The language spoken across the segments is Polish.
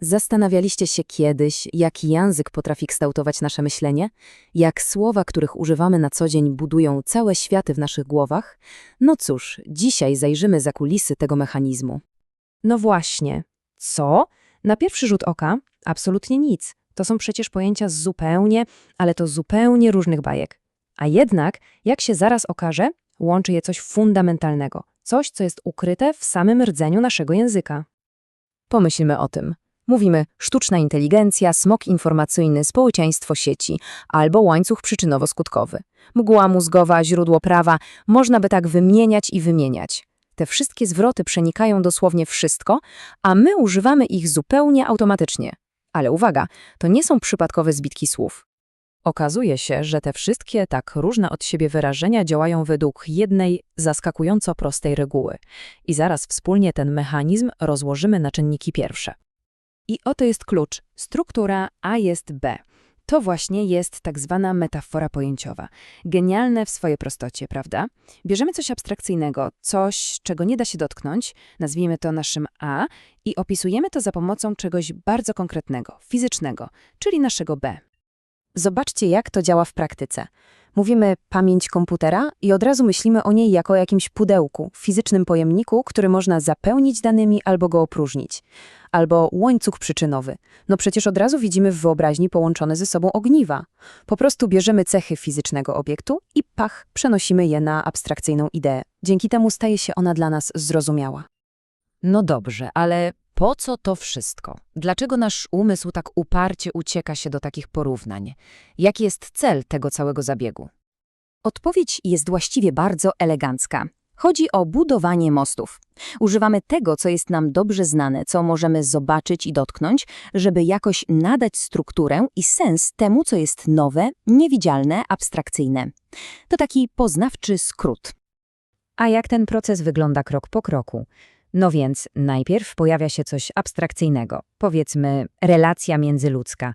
Zastanawialiście się kiedyś, jak język potrafi kształtować nasze myślenie? Jak słowa, których używamy na co dzień, budują całe światy w naszych głowach? No cóż, dzisiaj zajrzymy za kulisy tego mechanizmu. No właśnie. Co? Na pierwszy rzut oka absolutnie nic. To są przecież pojęcia z zupełnie, ale to zupełnie różnych bajek. A jednak, jak się zaraz okaże, łączy je coś fundamentalnego. Coś, co jest ukryte w samym rdzeniu naszego języka. Pomyślmy o tym. Mówimy sztuczna inteligencja, smok informacyjny, społeczeństwo sieci albo łańcuch przyczynowo-skutkowy. Mgła mózgowa, źródło prawa, można by tak wymieniać i wymieniać. Te wszystkie zwroty przenikają dosłownie wszystko, a my używamy ich zupełnie automatycznie. Ale uwaga, to nie są przypadkowe zbitki słów. Okazuje się, że te wszystkie tak różne od siebie wyrażenia działają według jednej zaskakująco prostej reguły. I zaraz wspólnie ten mechanizm rozłożymy na czynniki pierwsze. I oto jest klucz. Struktura A jest B. To właśnie jest tak zwana metafora pojęciowa. Genialne w swojej prostocie, prawda? Bierzemy coś abstrakcyjnego, coś, czego nie da się dotknąć, nazwijmy to naszym A i opisujemy to za pomocą czegoś bardzo konkretnego, fizycznego, czyli naszego B. Zobaczcie, jak to działa w praktyce. Mówimy pamięć komputera i od razu myślimy o niej jako o jakimś pudełku, fizycznym pojemniku, który można zapełnić danymi albo go opróżnić. Albo łańcuch przyczynowy. No przecież od razu widzimy w wyobraźni połączone ze sobą ogniwa. Po prostu bierzemy cechy fizycznego obiektu i pach, przenosimy je na abstrakcyjną ideę. Dzięki temu staje się ona dla nas zrozumiała. No dobrze, ale po co to wszystko? Dlaczego nasz umysł tak uparcie ucieka się do takich porównań? Jaki jest cel tego całego zabiegu? Odpowiedź jest właściwie bardzo elegancka. Chodzi o budowanie mostów. Używamy tego, co jest nam dobrze znane, co możemy zobaczyć i dotknąć, żeby jakoś nadać strukturę i sens temu, co jest nowe, niewidzialne, abstrakcyjne. To taki poznawczy skrót. A jak ten proces wygląda krok po kroku? No więc najpierw pojawia się coś abstrakcyjnego, powiedzmy relacja międzyludzka.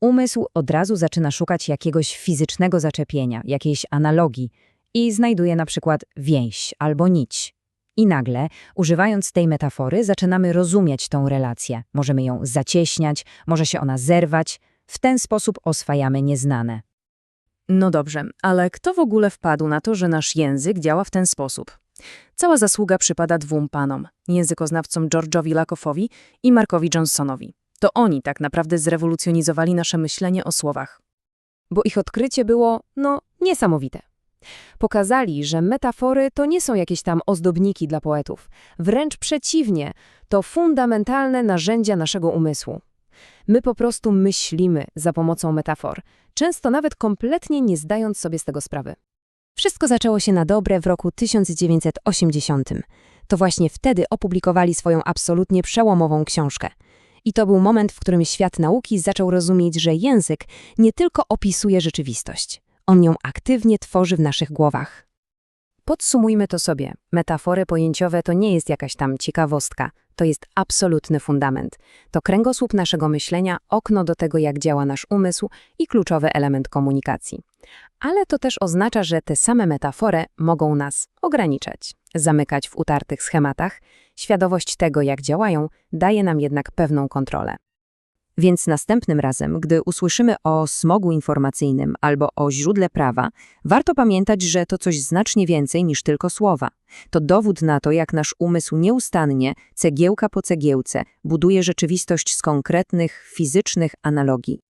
Umysł od razu zaczyna szukać jakiegoś fizycznego zaczepienia, jakiejś analogii i znajduje na przykład więź albo nić. I nagle, używając tej metafory, zaczynamy rozumieć tą relację. Możemy ją zacieśniać, może się ona zerwać. W ten sposób oswajamy nieznane. No dobrze, ale kto w ogóle wpadł na to, że nasz język działa w ten sposób? Cała zasługa przypada dwóm panom, językoznawcom George'owi Lacoffowi i Markowi Johnsonowi. To oni tak naprawdę zrewolucjonizowali nasze myślenie o słowach. Bo ich odkrycie było, no, niesamowite. Pokazali, że metafory to nie są jakieś tam ozdobniki dla poetów. Wręcz przeciwnie, to fundamentalne narzędzia naszego umysłu. My po prostu myślimy za pomocą metafor, często nawet kompletnie nie zdając sobie z tego sprawy. Wszystko zaczęło się na dobre w roku 1980. To właśnie wtedy opublikowali swoją absolutnie przełomową książkę. I to był moment, w którym świat nauki zaczął rozumieć, że język nie tylko opisuje rzeczywistość, on ją aktywnie tworzy w naszych głowach. Podsumujmy to sobie. Metafory pojęciowe to nie jest jakaś tam ciekawostka, to jest absolutny fundament. To kręgosłup naszego myślenia, okno do tego, jak działa nasz umysł i kluczowy element komunikacji. Ale to też oznacza, że te same metafory mogą nas ograniczać, zamykać w utartych schematach. Świadomość tego, jak działają, daje nam jednak pewną kontrolę. Więc następnym razem, gdy usłyszymy o smogu informacyjnym albo o źródle prawa, warto pamiętać, że to coś znacznie więcej niż tylko słowa. To dowód na to, jak nasz umysł nieustannie, cegiełka po cegiełce, buduje rzeczywistość z konkretnych, fizycznych analogii.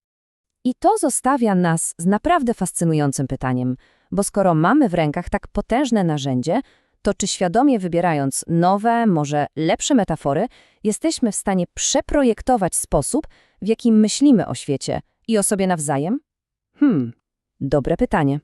I to zostawia nas z naprawdę fascynującym pytaniem, bo skoro mamy w rękach tak potężne narzędzie, to czy świadomie wybierając nowe, może lepsze metafory, jesteśmy w stanie przeprojektować sposób, w jaki myślimy o świecie i o sobie nawzajem? Hmm, dobre pytanie.